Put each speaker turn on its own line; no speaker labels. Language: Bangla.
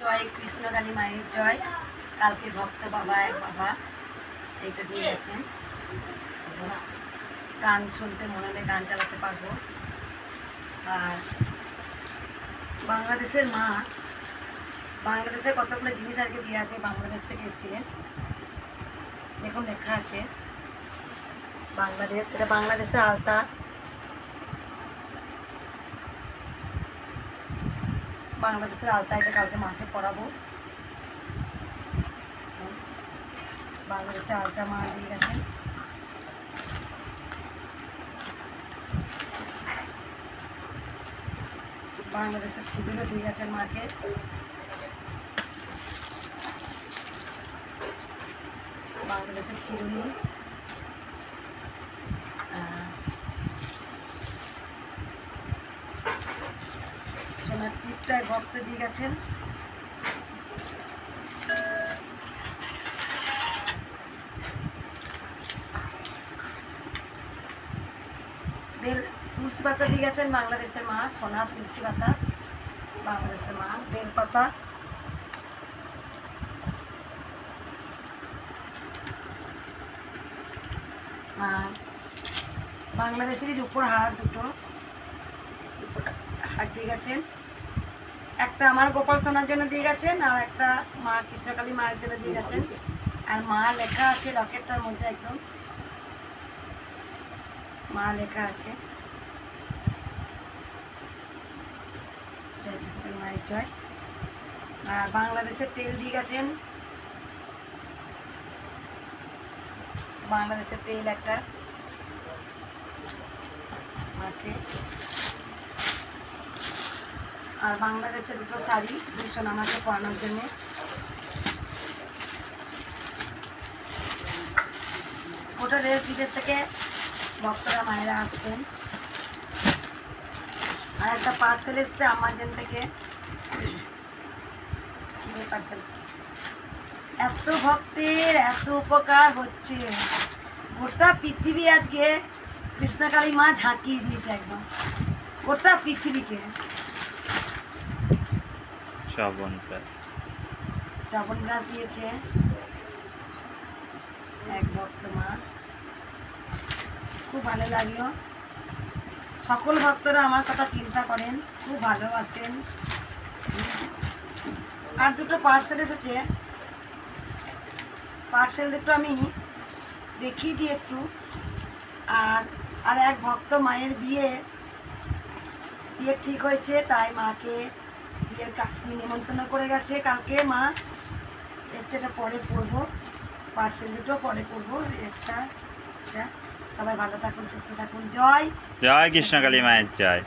জয় কৃষ্ণকালী মায়ের জয়। কালকে ভক্ত বাবা, এক বাবা এটা দিয়ে গেছেন গান শুনতে মনে হলে গান চালাতে পারব। আর বাংলাদেশের মা, বাংলাদেশের কতগুলো জিনিস আজকে দিয়ে আছে, বাংলাদেশ থেকে এসেছিলেন। দেখুন, লেখা আছে। বাংলাদেশ, এটা বাংলাদেশের আলতা। বাংলাদেশের আলতা এটা কালকে মাকে পরাবো বাংলাদেশের আলতা মা দিয়ে গেছেন। বাংলাদেশের সিঁদুরও দিয়ে গেছেন মাকে। বাংলাদেশের চিরুনি সোনার ভক্ত দিয়ে গেছেন। বেল তুলসী পাতা দিয়ে গেছেন বাংলাদেশের মা, সোনার তুলসী পাতা বাংলাদেশের মা, বেলপাতা। আর বাংলাদেশেরই রূপোর হার দুটো হার দিয়ে গেছেন। একটা আমার গোপাল সোনার জন্য দিয়ে গেছেন আর একটা মা কৃষ্ণকালী মায়ের জন্য দিয়ে গেছেন। আর মা লেখা আছে লকেটটার মধ্যে একদম। মা লেখা আছে। মায়ের জয়। আর বাংলাদেশের তেল দিয়ে গেছেন। বাংলাদেশের তেল একটা। মাকে। আর বাংলাদেশের দুটো শাড়ি, ভীষণ আমাকে পরানোর জন্যে। ওটা দেশ বিদেশ থেকে ভক্তরা, মায়েরা আসছেন। আর একটা পার্সেল এসছে আমাজন থেকে। পার্সেল এত ভক্তের, এত উপকার হচ্ছে। গোটা পৃথিবী আজকে কৃষ্ণকালী মা ঝাঁকিয়ে দিয়েছে একদম। গোটা পৃথিবীকে।
শ্রাবণ প্লাস
চাবন গাছ দিয়েছে। এক মা খুব ভালো লাগল। সকল ভক্তরা আমার কথা চিন্তা করেন, খুব ভালোবাসেন আর দুটো পার্সেল এসেছে। পার্সেল দুটো আমি দেখিয়ে দিই একটু। আর আর এক ভক্ত মায়ের বিয়ে বিয়ে ঠিক হয়েছে, তাই মাকে বিয়ের কাকি নিমন্ত্রণ করে গেছে। কালকে মা এসছে, এটা পরে পড়ব। পার্সেল দুটো পরে পড়ব। একটা সবাই ভালো থাকুন, সুস্থ থাকুন। জয়
জয় কৃষ্ণকালী মায়ের জয়।